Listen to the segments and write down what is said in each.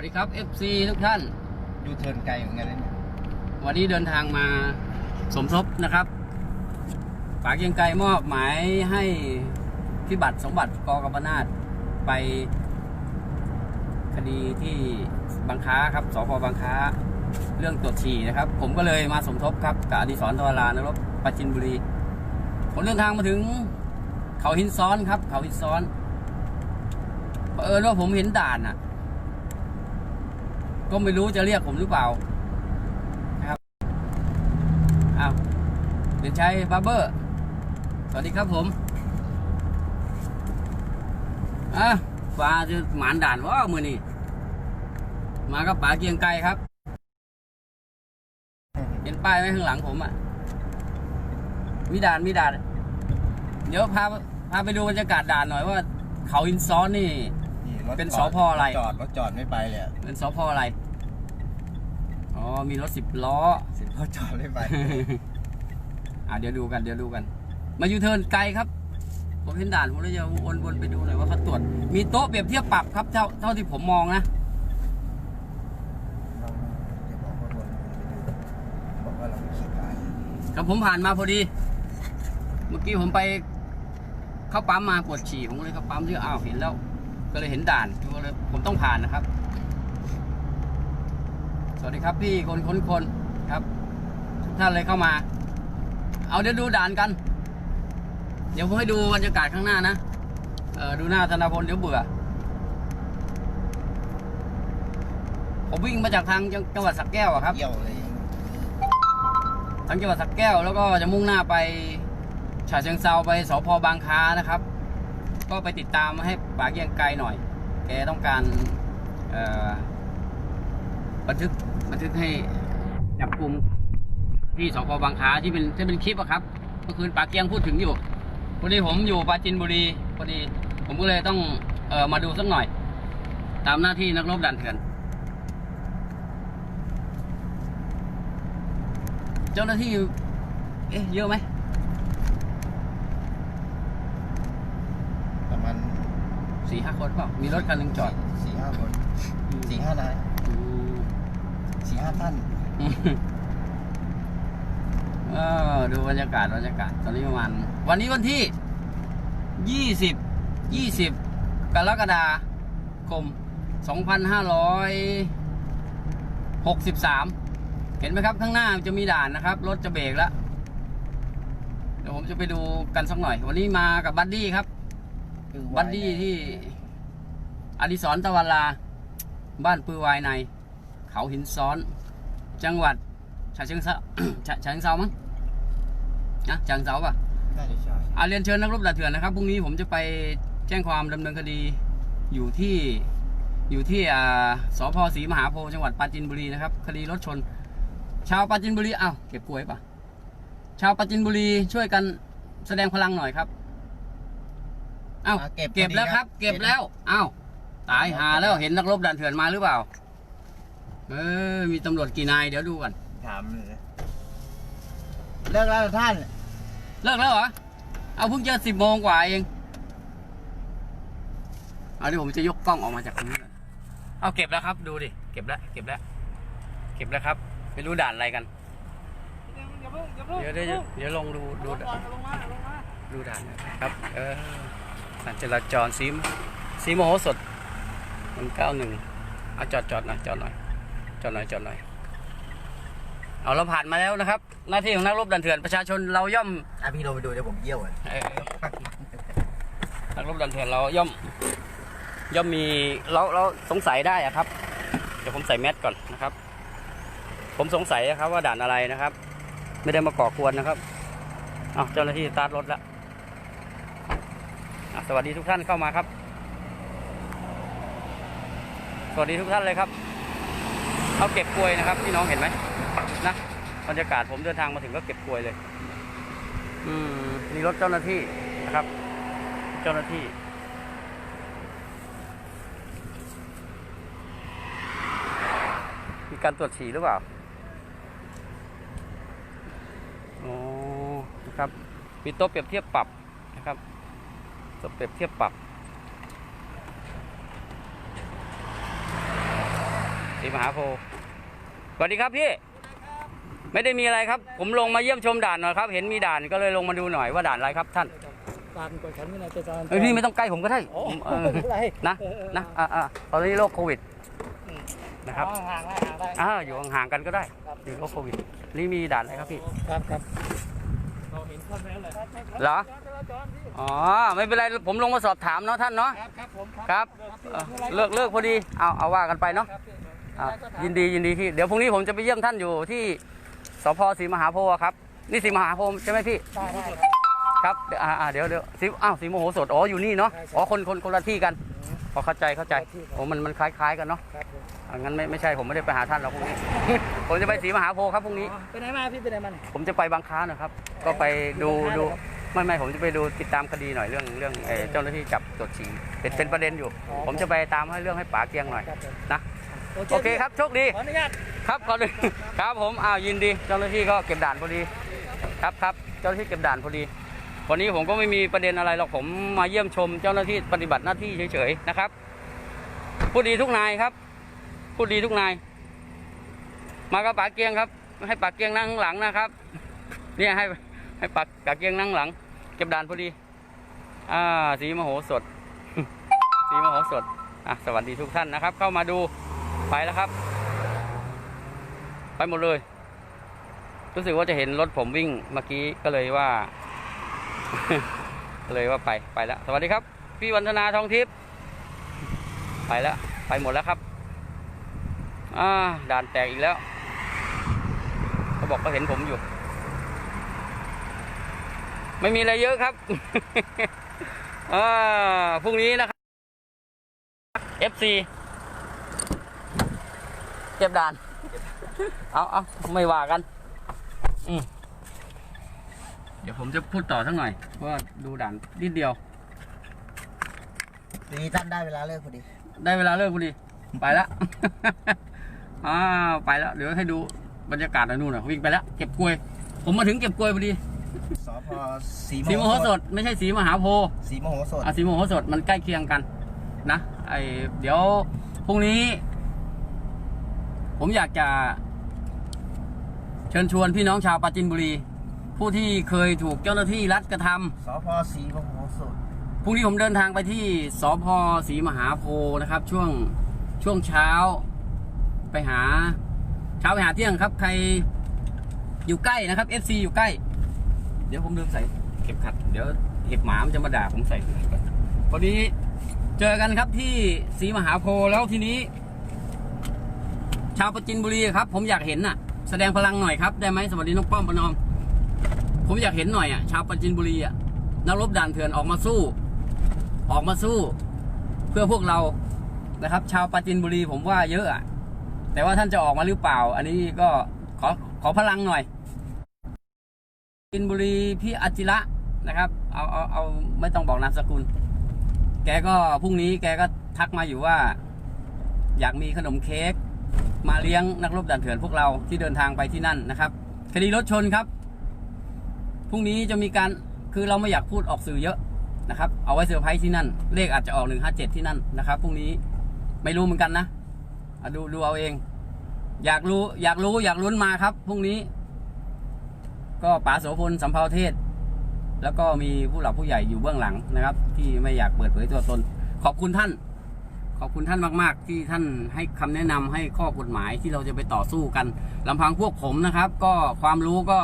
วัสดีครับ FC ทุกท่านยูเทิร์นไกลเหมือนกันนะเนี่ยวันนี้เดินทางมาสมทบนะครับฝากเกรียงไกรมอบหมายให้พิบัติสมบัติกอกำปนาตไปคดีที่บางค้าครับสพบางค้า เรื่องตรวจฉี่นะครับ ผมก็เลยมาสมทบครับกับอดิศรตวรานรบปราจินบุรีผมเดินทางมาถึงเขาหินซ้อนครับ เขาหินซ้อนเผอิญว่าผมเห็นด่านอะ ก็ไม่รู้จะเรียกผมหรือเปล่านะครับอ้าวเด่นชัยบาร์เบอร์ สวัสดีครับผมอะฟ้าจะหมานด่านว่ามือนี่มากับป๋าเกียงไกรครับ เห็นป้ายไหมข้างหลังผมอะ มีด่านมีด่าน เดี๋ยวพาพาไปดูบรรยากาศด่านหน่อยว่า เขาอินซ้อนนี่ ถเป็นจสดพอะไรจอดรถจอดไม่ไปเลยอะเป็นสพอะไร อ๋อ มีรถสิบล้อ สิรถจอดไม่ไป อ่าเดี๋ยวดูกันเดี๋ยวดูกัน มายูเทิร์นไกลครับ ผมเห็นด่านผมเลยจะวนวนไปดูหน่อยว่าเขาตรวจ มีโต๊ะเปรียบเทียบปรับครับเท่าเท่าที่ผมมองนะ เราจะบอกว่าวนไปดูบอกว่าเราไม่ขี่ผ่านครับผมผ่านมาพอดี เมื่อกี้ผมไปเข้าปั๊มมาปวดฉี่ผมก็เลยเข้าปั๊มที่อ้าวเห็นแล้ว ก็เลยเห็นด่านก็เลยผมต้องผ่านนะครับ สวัสดีครับพี่คนคนคนครับทุกท่านเลยเข้ามา เอาเดี๋ยวดูด่านกัน เดี๋ยวผมให้ดูบรรยากาศข้างหน้านะเออดูหน้าธนาพลเดี๋ยวเบื่อผมวิ่งมาจากทางจังจงหวัดสักแก้วอะครับเยี่ยวเลยทั้งจังหวัดสระแก้วแล้วก็จะมุ่งหน้าไปฉะเชิงเซาไปสพบางคานะครับ ก็ไปติดตามให้ปากเกียงไกลหน่อย แกต้องการบันทึกบันทึกให้จับกลุ่มที่สพบางคาที่เป็นที่เป็นคลิปอะครับเมื่อคืนปากเกียงพูดถึงอยู่พอดีผมอยู่ปราจินบุรีพอดีผมก็เลยต้องเออมาดูสักหน่อย ตามหน้าที่นักรบด่านเถื่อน เจ้าหน้าที่ เอ๊ะเยอะไหม ประมาณ สี่ห้าคนเปล่ามีรถคันหนึ่งจอดสี่ห้าคนสี่ห้านายอืมสี่ห้าท่านเออดูบรรยากาศบรรยากาศตอนนี้ประมาณวันนี้วันที่ยี่สิบยี่สิบกรกฎาคมสองพันห้าร้อยหกสิบสามเห็นไหมครับข้างหน้าจะมีด่านนะครับ รถจะเบรกแล้วเดี๋ยวผมจะไปดูกันสักหน่อย วันนี้มากับบัดดี้ครับ บัดดี้ที่อดิศรตะวันลา บ้านปือวายใน เขาหินซ้อน จังหวัดฉะเชิงเซา ฉะฉะเชิงเซามั้งนะฉะเชิงเซาป่ะน่าจะใช่อาเรียนเชิญนักรบด่านเถื่อนนะครับพรุ่งนี้ผมจะไปแจ้งความดำเนินคดีอยู่ที่อยู่ที่อ่าสพศรีมหาโพธิ์จังหวัดปราจีนบุรีนะครับ คดีรถชน ชาวปราจีนบุรีอ้าวเก็บกล้วยป่ะ ชาวปราจีนบุรีช่วยกันแสดงพลังหน่อยครับ อ้าวอะเก็บเก็บแล้วครับ เก็บแล้วอ้าวตายหาแล้วเห็นนักรบด่านเถื่อนมาหรือเปล่า เออ มีตำรวจกี่นายเดี๋ยวดูกันถามเลยเลิกแล้วเหรอท่าน เลิกแล้วเหรอ เอาเพิ่งจะสิบโมงกว่าเอง เอาเดี๋ยวผมจะยกกล้องออกมาจากตรงนี้ก่อนเอาเก็บแล้วครับ ดูดิ เก็บแล้ว เก็บแล้ว เก็บแล้วครับ ไม่รู้ด่านอะไรกัน เดี๋ยวเดี๋ยวเดี๋ยวลงดูดูด่านดูด่านนะครับ เออ ด่านจราจรซีมซีโมโหสดมันเก้าหนึ่งเอาจอดจอดหน่อยจอดหน่อยจอดหน่อยจอดหน่อยเอาเราผ่านมาแล้วนะครับ หน้าที่ของนักรบด่านเถื่อนประชาชนเราย่อมอะพี่ลงไปดูเดี๋ยวผมเยี่ยวอะเอ่อนักรบดันเถื่อนเราย่อม ย่อมมีเราเราสงสัยได้อะครับ เดี๋ยวผมใส่แมสก่อนนะครับ ผมสงสัยนะครับว่าด่านอะไรนะครับ ไม่ได้มาก่อกวนนะครับเอาเจ้าหน้าที่สตาร์ทรถแล้วอะ สวัสดีทุกท่านเข้ามาครับ สวัสดีทุกท่านเลยครับเขาเก็บกลวยนะครับพี่น้องเห็นไหมนะบรรยากาศผมเดินทางมาถึงก็เก็บกลวยเลย อืมนี่รถเจ้าหน้าที่นะครับ เจ้าหน้าที่มีการตรวจฉี่หรือเปล่าโอ้นะครับ มีโต๊ะเปรียบเทียบปรับนะครับ โต๊ะเปรียบเทียบปรับศรีมหาโพธิ์สวัสดีครับพี่ ไม่ได้มีอะไรครับ ผมลงมาเยี่ยมชมด่านหน่อยครับ เห็นมีด่านก็เลยลงมาดูหน่อยว่าด่านอะไรครับท่านตามกฎขันวินัยจราจรเอ้ยพี่ไม่ต้องใกล้ผมก็ได้โอ้ผมเออไม่เป็นไรนะเออเออนะอ่าอ่าตอนนี้โรคโควิดอืมนะครับอ๋อห่างได้ห่างได้อ่าอยู่ห่างๆกันก็ได้ครับอยู่โรคโควิดนี่มีด่านอะไรครับพี่ ครับครับ เราเห็นข้อแม้เลยเหรอจราจรพี่อ๋อ ไม่เป็นไร ผมลงมาสอบถามเนาะท่านเนาะ ครับครับผมครับเอ่อเลิกเลิกพอดี เอาเอาว่ากันไปเนาะครับพี่อะยินดียินดีที่ เดี๋ยวพรุ่งนี้ผมจะไปเยี่ยมท่านอยู่ที่สพศรีมหาโพธิ์ครับ นี่ศรีมหาโพธิ์ใช่ไหมพี่ ได้ได้ครับครับเดี๋ยวอ่าอ่าเดี๋ยวเดี๋ยวศรีอ้าวศรีโมโหสดอ๋ออยู่นี่เนาะใช่ใช่อ๋อคนคนคนละที่กันอืมพอเข้าใจเข้าใจคนละที่ครับโอ้มันมันคล้าย ๆ กันเนาะครับผม อะงั้นไม่ไม่ใช่ผมไม่ได้ไปหาท่านหรอกพรุ่งนี้ ผมจะไปศรีมหาโพธิ์ครับพรุ่งนี้อ๋อไปไหนมาพี่ไปไหนมาเนี่ย ผมจะไปบางค้านะครับ ก็ไปดูบางค้าดูเหรอครับไม่ไม่ผมจะไปดูติดตามคดีหน่อยเรื่องเรื่องเอ่อเจ้าหน้าที่จับตรวจฉี่เป็นเป็นประเด็นอยู่อ๋อผมจะไปตามให้เรื่องให้ป๋าเกียงหน่อยครับผมนะโอเคครับโชคดี ขออนุญาต ครับก่อนเลยครับผมอ้าวยินดี เจ้าหน้าที่ก็เก็บด่านพอดี ครับครับเจ้าหน้าที่เก็บด่านพอดี วันนี้ผมก็ไม่มีประเด็นอะไรหรอกผมมาเยี่ยมชม เจ้าหน้าที่ปฏิบัติหน้าที่เฉยๆนะครับพูดดีทุกนายครับ พูดดีทุกนาย มากับปากเกียงครับ ให้ปากเกียงนั่งหลังนะครับ เนี่ยให้ให้ปากปากเกียงนั่งหลัง เก็บด่านพอดี อ่า สีมโหสถ สีมโหสถอะสวัสดีทุกท่านนะครับ เข้ามาดูไปแล้วครับ ไปหมดเลย รู้สึกว่าจะเห็นรถผมวิ่งเมื่อกี้ก็เลยว่า ก็เลยว่าไปไปแล้ว สวัสดีครับ พี่วันธนาทองทิพย์ไปแล้ว ไปหมดแล้วครับ อ่าด่านแตกอีกแล้วเขาบอกเขาเห็นผมอยู่ ไม่มีอะไรเยอะครับอ่าพรุ่งนี้นะครับ FC เก็บด่าน เอาเอาไม่ว่ากัน อืมเดี๋ยวผมจะพูดต่อสักหน่อยเพราะว่าดูด่านนิดเดียว ดีท่านได้เวลาเลิกพอดี ได้เวลาเลิกพอดี ไปแล้ว อ่าไปแล้ว เดี๋ยวให้ดูบรรยากาศหน่อยนู่นน่ะวิ่งไปแล้ว เก็บกล้วย ผมมาถึงเก็บกล้วยพอดีสพสีสีมโหสถไม่ใช่สีมหาโพธิ์สีมโหสถอะสีมโหสถมันใกล้เคียงกันนะไอเดี๋ยวพรุ่งนี้ ผมอยากจะ เชิญชวนพี่น้องชาวปราจินบุรี ผู้ที่เคยถูกเจ้าหน้าที่รัฐกระทำ สพสีมโหสถพรุ่งนี้ผมเดินทางไปที่สพศรีมหาโพธิ์นะครับ ช่วงช่วงเช้า ไปหาเช้าไปหาเที่ยงครับ ใครอยู่ใกล้นะครับ FC อยู่ใกล้ เดี๋ยวผมลืมใส่เข็มขัด เดี๋ยวเห็บหมามันจะมาด่าผมใส่พอดีเจอกันครับที่ศรีมหาโพธิ์แล้วทีนี้ ชาวประจินบุรีครับ ผมอยากเห็นน่ะ แสดงพลังหน่อยครับได้ไหมสวัสดีน้องป้อมประนอม ผมอยากเห็นหน่อยอะชาวประจินบุรีอะนักรบด่านเถื่อนออกมาสู้ ออกมาสู้ เพื่อพวกเรานะครับ ชาวปราจินบุรีผมว่าเยอะอะ แต่ว่าท่านจะออกมาหรือเปล่า อันนี้ก็ขอขอพลังหน่อยปราจินบุรีพี่อจิระนะครับ เอาเอาเอาไม่ต้องบอกนามสกุล แกก็พรุ่งนี้แกก็ทักมาอยู่ว่า อยากมีขนมเค้กมาเลี้ยงนักรบด่านเถื่อนพวกเราที่เดินทางไปที่นั่นนะครับคดีรถชนครับพรุ่งนี้จะมีการคือเราไม่อยากพูดออกสื่อเยอะนะครับ เอาไว้เซอร์ไพรส์ที่นั่น เลขอาจจะออกหนึ่งห้าเจ็ดที่นั่นนะครับพรุ่งนี้ไม่รู้เหมือนกันนะ ดูดูเอาเอง อยากรู้อยากรู้อยากลุ้นมาครับพรุ่งนี้ ก็ป๋าโสพลสัมภาวเทศ แล้วก็มีผู้หลักผู้ใหญ่อยู่เบื้องหลังนะครับ ที่ไม่อยากเปิดเผยตัวตน ขอบคุณท่าน ขอบคุณท่านมาก ๆ ที่ท่านให้คำแนะนำให้ข้อกฎหมายที่เราจะไปต่อสู้กันลำพังพวกผมนะครับ ก็ความรู้ก็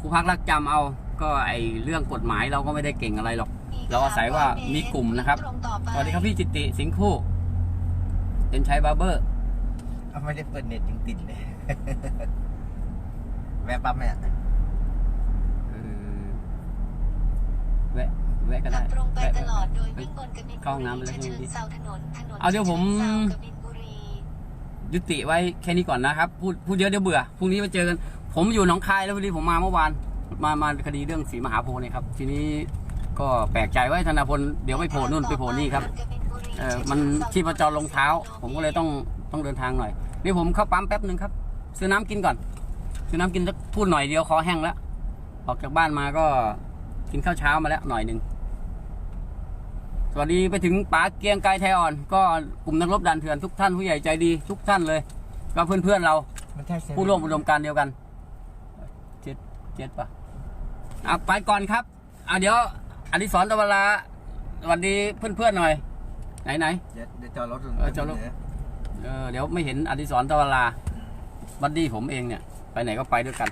ครูพักรักจำเอา ก็ไอเรื่องกฎหมายเราก็ไม่ได้เก่งอะไรหรอก เราอาศัยว่ามีกลุ่มนะครับสวัสดีครับพี่จิตติสิงคู่เป็นชัยบาร์เบอร์ เอาไม่ได้เปิดเน็ตยังติดเลย แวะปั๊มไหมอะเออแวะแวะก็ขัได้บตรงไปแวะตลอดโดยวิ่งบนกบินเข้าห้องน้ำไปบุเลยรีใช่ไหมพี่เชิญเซาถนนถนนเอาเดี๋ยวผมฉะเชิงเซากบินบุรี ยุติไว้แค่นี้ก่อนนะครับ พูดพูดเยอะเดี๋ยวเบื่อพรุ่งนี้มาเจอกัน ผมอยู่หนองคายแล้วพอดีผมมาเมื่อวานมามาคดีเรื่องสีมหาโพธิ์เนี่ยครับ ทีนี้ก็แปลกใจว่าธนาพลเดี๋ยวไม่โผล่นู่นไปโผล่นี่ครับ เออมันชีพจรลงเท้า ผมก็เลยต้อง ต้องเดินทางหน่อยนี่ผมเข้าปั๊มแป๊บหนึ่งครับ ซื้อน้ำกินก่อน ซื้อน้ำกินสักพูดหน่อยเดียวคอแห้งแล้วออกจากบ้านมาก็กินข้าวเช้ามาแล้วหน่อยหนึ่งสวัสดีไปถึงป๋าเกรียงไกรไทยอ่อน ก็กลุ่มนักรบด่านเถื่อนทุกท่านผู้ใหญ่ใจดีทุกท่านเลย ก็เพื่อนๆเรามันใช่เซเว่นผู้ร่วมอุดมการณ์เดียวกันเจ็ดเจ็ดปะอะไปก่อนครับอะเดี๋ยวอดิศรตะวันลาสวัสดีเพื่อนๆหน่อย ไหนไหนเดี๋ยวเดี๋ยวจอดรถเออจอดรถๆ เออเดี๋ยวไม่เห็นอดิศรตะวันลาบัดดี้ผมเองเนี่ย ไปไหนก็ไปด้วยกัน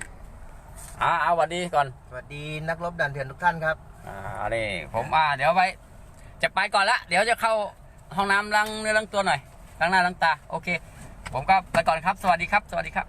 อ่าเอาสวัสดีก่อนสวัสดีนักรบดันเถื่อนทุกท่านครับอ่านี่ผมอ่าเดี๋ยวไป จะไปก่อนละเดี๋ยวจะเข้าห้องน้ำล้างเนื้อล้างตัวหน่อยล้างหน้าล้างตา โอเค ผมก็ไปก่อนครับ สวัสดีครับ สวัสดีครับ